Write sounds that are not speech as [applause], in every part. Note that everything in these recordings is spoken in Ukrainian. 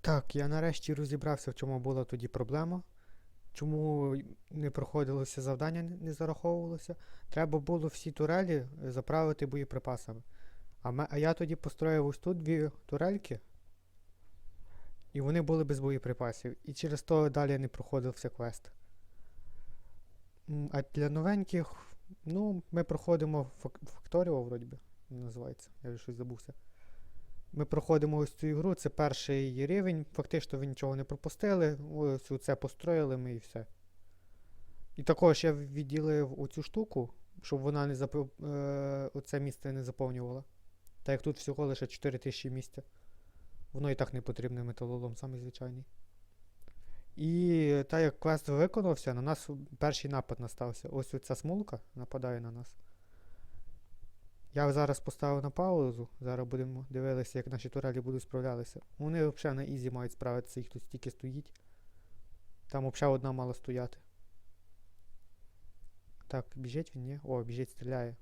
Так, я нарешті розібрався, в чому була тоді проблема. Чому не проходилося завдання, не- зараховувалося. Треба було всі турелі е, заправити боєприпасами. А, ме- а я тоді построїв ось тут дві турельки, і вони були без боєприпасів. І через то далі не проходився квест. А для новеньких, ну, ми проходимо Факторіо, вроді би, називається. Я вже щось забувся. Ми проходимо ось цю ігру, це перший рівень, фактично ви нічого не пропустили, ось це построїли ми і все. І також я відділив оцю штуку, щоб вона не запов... е... оце місце не заповнювала. Так як тут всього лише 4000 місця. Воно і так не потрібне металолом, самий звичайний. І так як квест виконався, на нас перший напад настався. Ось оця смулка нападає на нас. Я зараз поставив на паузу. Зараз будемо дивитися, як наші турелі будуть справлятися. Вони взагалі на ізі мають справитися, їх тут стільки стоїть. Там взагалі одна мала стояти. Так, біжить він, ні? О, біжить, стріляє.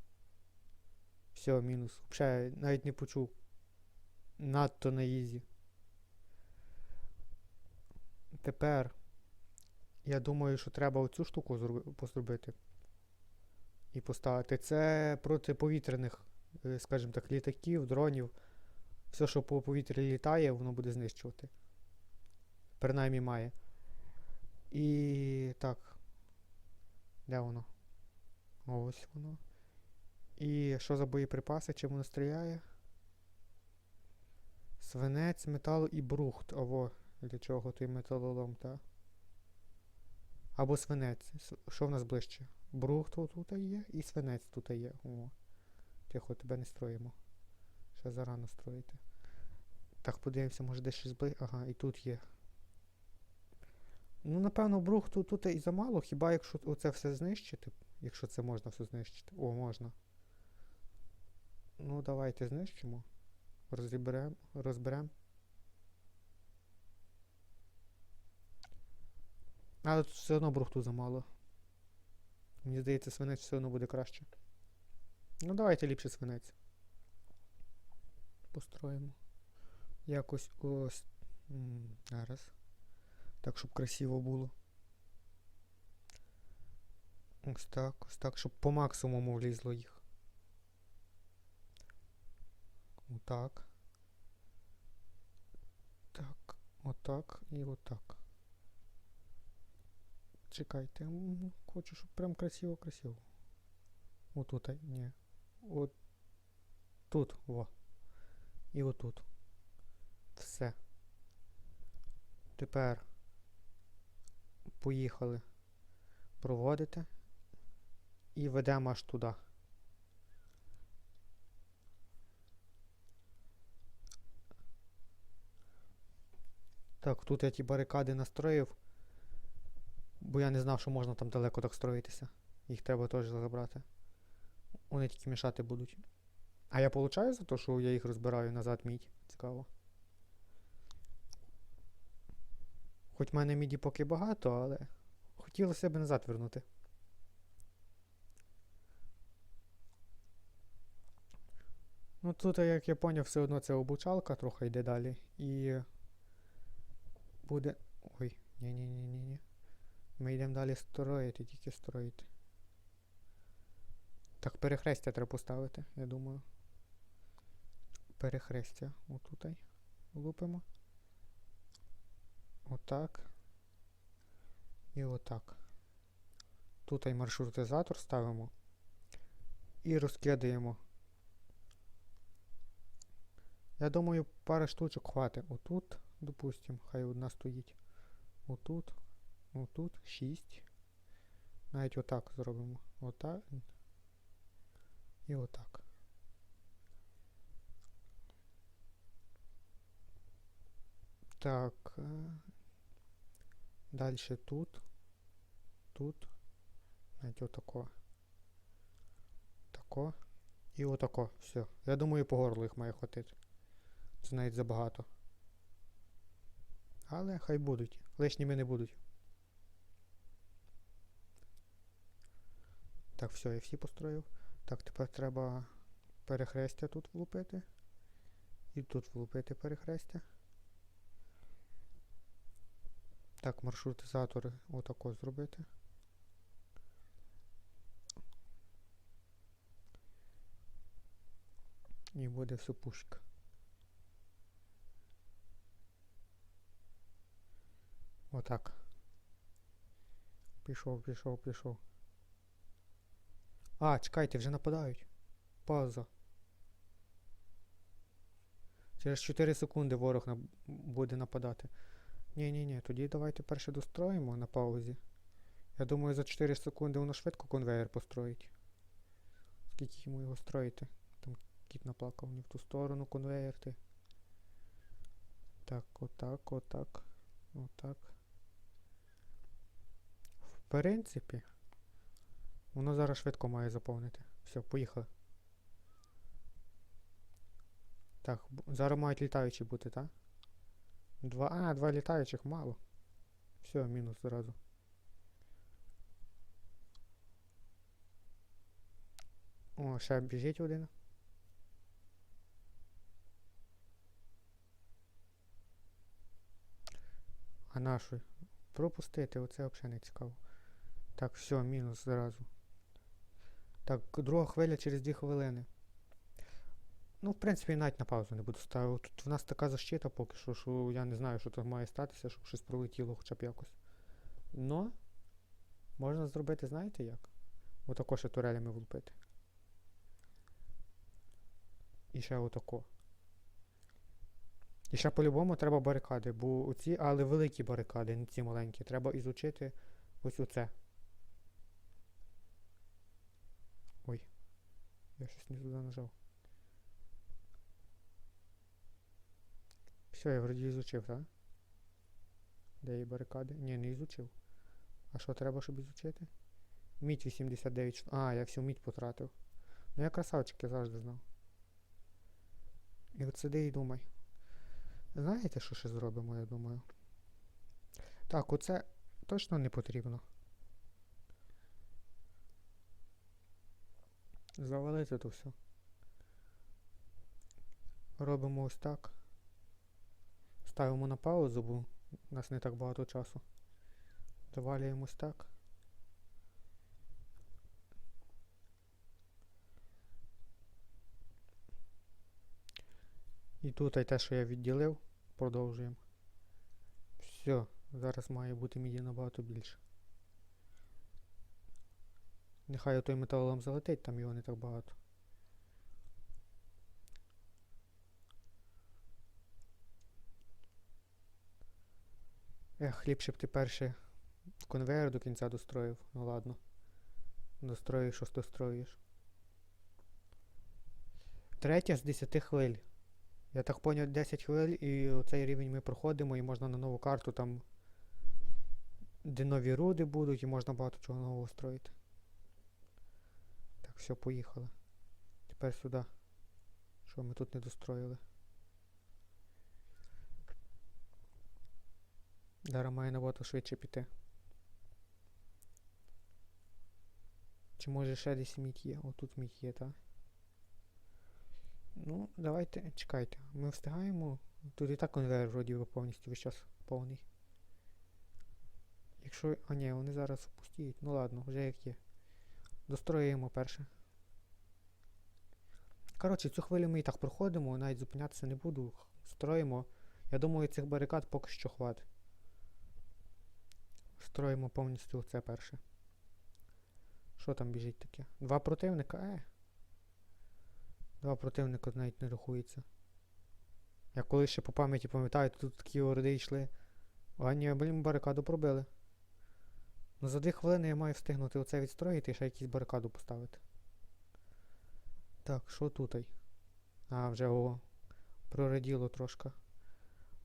Все, мінус. Взагалі навіть не почув. Надто на ізі. Тепер. Я думаю, що треба оцю штуку позробити. І поставити. Це проти повітряних, е, скажімо так, літаків, дронів. Все, що по повітрі літає, воно буде знищувати. Принаймні має. І так. Де воно? Ось воно. І що за боєприпаси? Чим воно стріляє? Свинець, метал і брухт. Ово, для чого той металолом, та? Або свинець. Що в нас ближче? Брухт тут є і свинець тут є. О. Тихо, тебе не строїмо. Ще зарано строїти. Так, подивимося, може десь щось бли. Ага, і тут є. Ну, напевно, брухту тут і замало, хіба якщо оце все знищити, якщо це можна все знищити. О, можна. Ну, давайте знищимо. Розіберемо, розберемо. Але тут все одно брухту замало. Мені здається, свинець все одно буде краще. Ну, давайте ліпше свинець. Построїмо. Якось ось. Зараз. Так, щоб красиво було. Ось так, ось так, щоб по максимуму влізло їх. Отак. Так, отак і отак. Чекайте, хочу, щоб прям красиво-красиво. Отут, ні. От тут, во. І отут. Все. Тепер поїхали проводити і ведемо аж туди. Так, тут я ті барикади настроїв, бо я не знав, що можна там далеко так строїтися. Їх треба теж забрати. Вони тільки мішати будуть. А я получаю за те, що я їх розбираю назад мідь. Цікаво. Хоч в мене міді поки багато, але хотілося б назад вернути. Ну тут, як я поняв, все одно це обучалка трохи йде далі. І буде. Ой, ні-ні-ні-ні-ні. Ми йдемо далі строїти, тільки строїти. Так, перехрестя треба поставити, я думаю. Перехрестя. Отутай. Лупимо. Отак. І отак. Тут і маршрутизатор ставимо. І розкидаємо. Я думаю, пара штучок хватить. Отут, допустим, хай одна стоїть. Отут. Отут. Шість. Навіть отак зробимо. Отак. І отак. Так. Далі тут. Тут. Навіть отако. Тако. І отако. Все. Я думаю, по горлу їх має хватити. Це навіть забагато. Але хай будуть. Лишніми не будуть. Так, все, я всі построїв. Так, тепер треба перехрестя тут влупити. І тут влупити перехрестя. Так, маршрутизатори отако зробити. І буде все пушка. Отак. Пішов, пішов, пішов. А, чекайте, вже нападають. Пауза. Через 4 секунди ворог на... буде нападати. Ні-ні-ні, тоді давайте перше достроїмо на паузі. Я думаю, за 4 секунди воно швидко конвейер построїть. Скільки йому його строїти? Там кіт наплакав не в ту сторону конвейер ти. Так, отак, отак, отак. В принципі, воно зараз швидко має заповнити. Все, поїхали. Так, зараз мають літаючі бути, так? Два. А, два літаючих мало. Все, мінус зразу. О, ще біжить один. А нашу пропустити, оце взагалі не цікаво. Так, все, мінус зразу. Так, друга хвиля через 2 хвилини. Ну, в принципі, навіть на паузу не буду ставити. Тут в нас така защита поки що, що я не знаю, що тут має статися, щоб щось пролетіло хоча б якось. Но можна зробити, знаєте як? Отако ще турелями влупити. І ще отако. І ще по-любому треба барикади, бо оці, але великі барикади, не ці маленькі. Треба ізучити ось оце. Ой. Я щось не туди нажав. Все, я вроді ізучив, так? Де є барикади? Ні, не ізучив. А що треба, щоб ізучити? Мідь 89. штук. А, я всю мідь потратив. Ну я красавчик, я завжди знав. І от сиди і думай. Знаєте, що ще зробимо, я думаю? Так, оце точно не потрібно. Завалити то все. Робимо ось так. Ставимо на паузу, бо у нас не так багато часу. Довалюємо ось так. І тут і те, що я відділив, продовжуємо. Все, зараз має бути міді набагато більше. Нехай той металолом залетить, там його не так багато. Ех, ліпше б ти перше конвейер до кінця достроїв. Ну ладно. Достроїш, що достроїш. Третя з 10 хвиль. Я так поняв 10 хвиль і оцей рівень ми проходимо і можна на нову карту там. Де нові руди будуть і можна багато чого нового строїти. Все, поїхали. Тепер сюди. Що ми тут не достроїли? Зараз має набагато швидше піти. Чи може ще десь мідь є? О, тут мідь є, так? Ну, давайте, чекайте. Ми встигаємо. Тут і так конвейер вроді би повністю весь час повний. Якщо. А ні, вони зараз пустіють. Ну ладно, вже як є. Достроюємо перше. Коротше, цю хвилю ми і так проходимо, навіть зупинятися не буду. Строїмо. Я думаю, цих барикад поки що хватить. Строїмо повністю це перше. Що там біжить таке? Два противника? Е. Два противника навіть не рахується. Я коли ще по пам'яті пам'ятаю, тут такі орди йшли. А ні, блін, барикаду пробили. Ну за дві хвилини я маю встигнути оце відстроїти і ще якусь барикаду поставити. Так, що тут? А, вже о, прораділо трошки.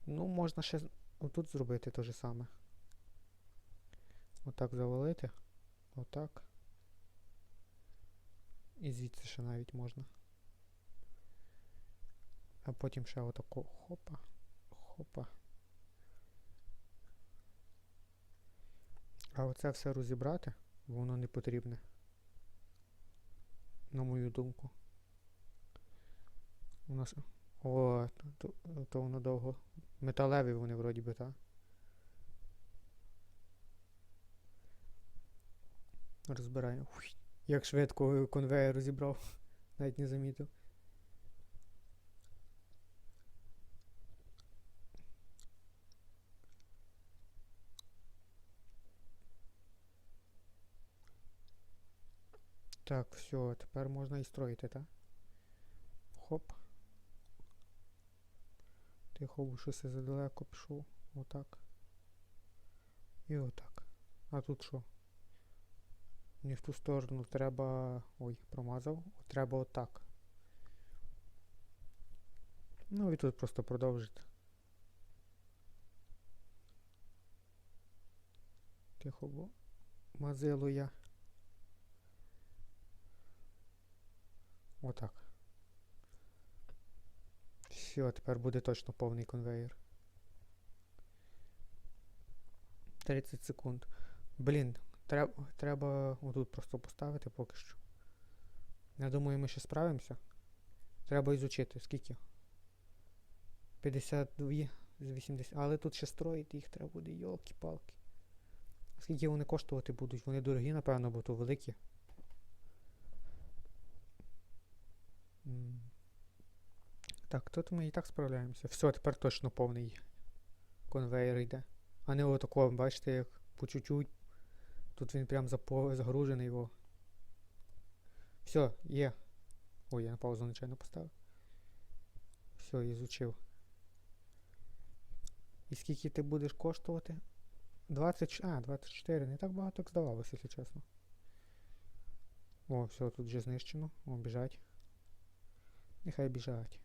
Ну, можна ще отут зробити те же саме. Отак завалити. Отак. І звідси ще навіть можна. А потім ще отако хопа. Хопа. А оце все розібрати, воно не потрібне, на мою думку. У нас... О, то, то, воно довго. Металеві вони вроді би, так? Розбираю. Як швидко конвейер розібрав, [laughs] навіть не замітив. Так, все, тепер можна і строїти, так? Хоп. Тихо, бо щось задалеко пішов. Отак. І отак. А тут що? Не в ту сторону треба. Ой, промазав. Треба отак. Ну і тут просто продовжити. Тихо, бо мазилу я. Отак. Все, тепер буде точно повний конвейер. 30 секунд. Блін, треба, треба отут просто поставити поки що. Я думаю, ми ще справимося. Треба ізучити. Скільки? 52 з 80. Але тут ще строїти їх треба буде, йолки-палки. Скільки вони коштувати будуть? Вони дорогі, напевно, бо то великі. Так, тут ми і так справляємося. Все, тепер точно повний конвейер йде. А не отако, бачите, як по чуть-чуть. Тут він прям запо- загружений його. Все, є. Ой, я на паузу нечайно поставив. Все, ізучив. І скільки ти будеш коштувати? 20, а, 24, не так багато, як здавалося, якщо чесно. О, все, тут вже знищено. О, біжать. Нехай біжать.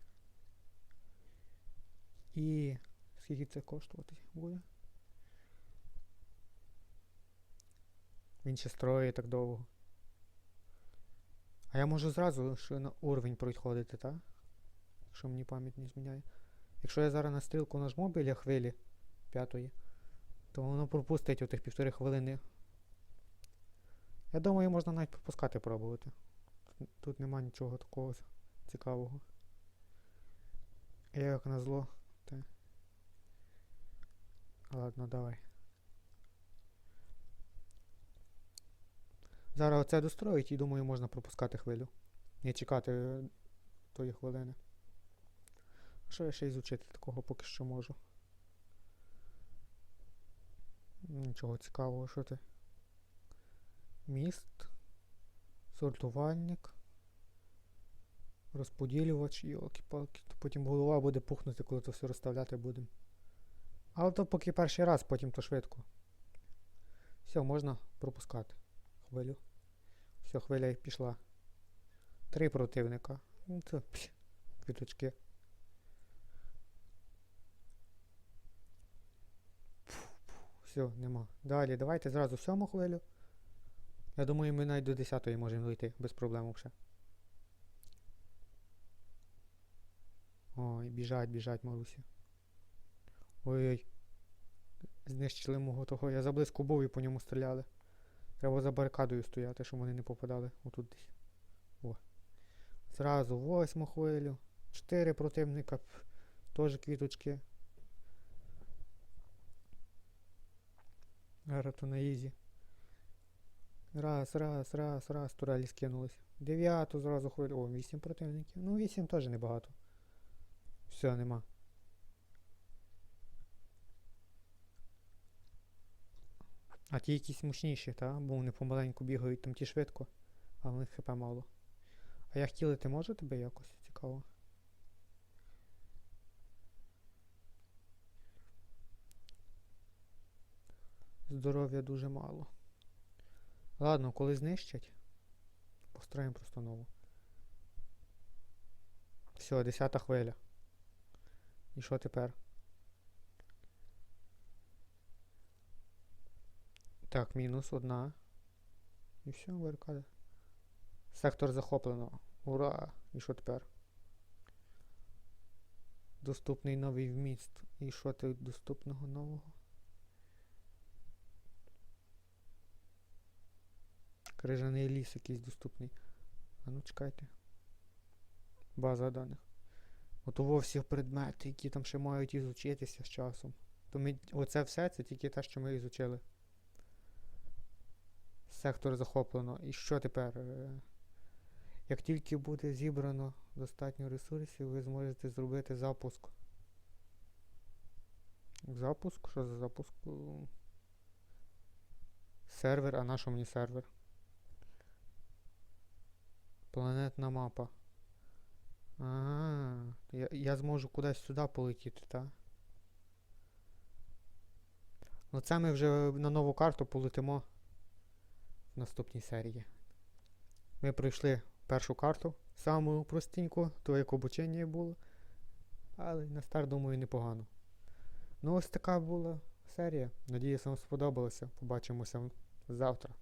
І скільки це коштувати буде? Він ще строїть так довго. А я можу зразу ще на уровень проходити, так? Якщо мені пам'ять не зміняє. Якщо я зараз на стрілку нажму біля хвилі п'ятої, то воно пропустить отих півтори хвилини. Я думаю, можна навіть пропускати пробувати. Тут, тут нема нічого такого цікавого. Як назло. Ладно, давай. Зараз оце достроїть і думаю, можна пропускати хвилю. Не чекати е, тої хвилини. Що я ще ізучити такого поки що можу? Нічого цікавого, що ти? Міст. Сортувальник. Розподілювач, йолки-палки. То потім голова буде пухнути, коли то все розставляти будемо. Але то поки перший раз, потім то швидко. Все, можна пропускати хвилю. Все, хвиля пішла. Три противника. Ну, це квіточки. Все, нема. Далі, давайте зразу сьому хвилю. Я думаю, ми навіть до 10-ї можемо дойти без проблем вже. Ой, біжать, біжать, Марусі. Ой-ой. Знищили мого того. Я заблизько був і по ньому стріляли. Треба за барикадою стояти, щоб вони не попадали. Отут десь. О. Зразу восьму хвилю. Чотири противника. Теж квіточки. Зараз то на ізі. Раз, раз, раз, раз. Турелі скинулись. Дев'яту зразу хвилю. О, вісім противників. Ну, вісім теж небагато. Все, нема. А ті якісь мощніші, та? Бо вони помаленьку бігають, там ті швидко, а в них хп мало. А я хілити можу тебе якось? Цікаво. Здоров'я дуже мало. Ладно, коли знищать, построїмо просто нову. Все, десята хвиля. І що тепер? Так, мінус одна. І все, барикада. Сектор захоплено. Ура! І що тепер? Доступний новий вміст. І що ти доступного нового? Крижаний ліс якийсь доступний. А ну чекайте. База даних. От у всі предмети, які там ще мають ізучитися з часом. То ми, оце все, це тільки те, що ми ізучили. Сектор захоплено. І що тепер? Е, Як тільки буде зібрано достатньо ресурсів, ви зможете зробити запуск. Запуск? Що за запуск? Е, Сервер, а на що мені сервер? Планетна мапа. Ага, я, я зможу кудись сюди полетіти, так? Ну це ми вже на нову карту полетимо наступній серії. Ми пройшли першу карту, саму простеньку, то як обучення було. Але на старт, думаю, непогано. Ну ось така була серія. Надіюсь, вам сподобалося. Побачимося завтра.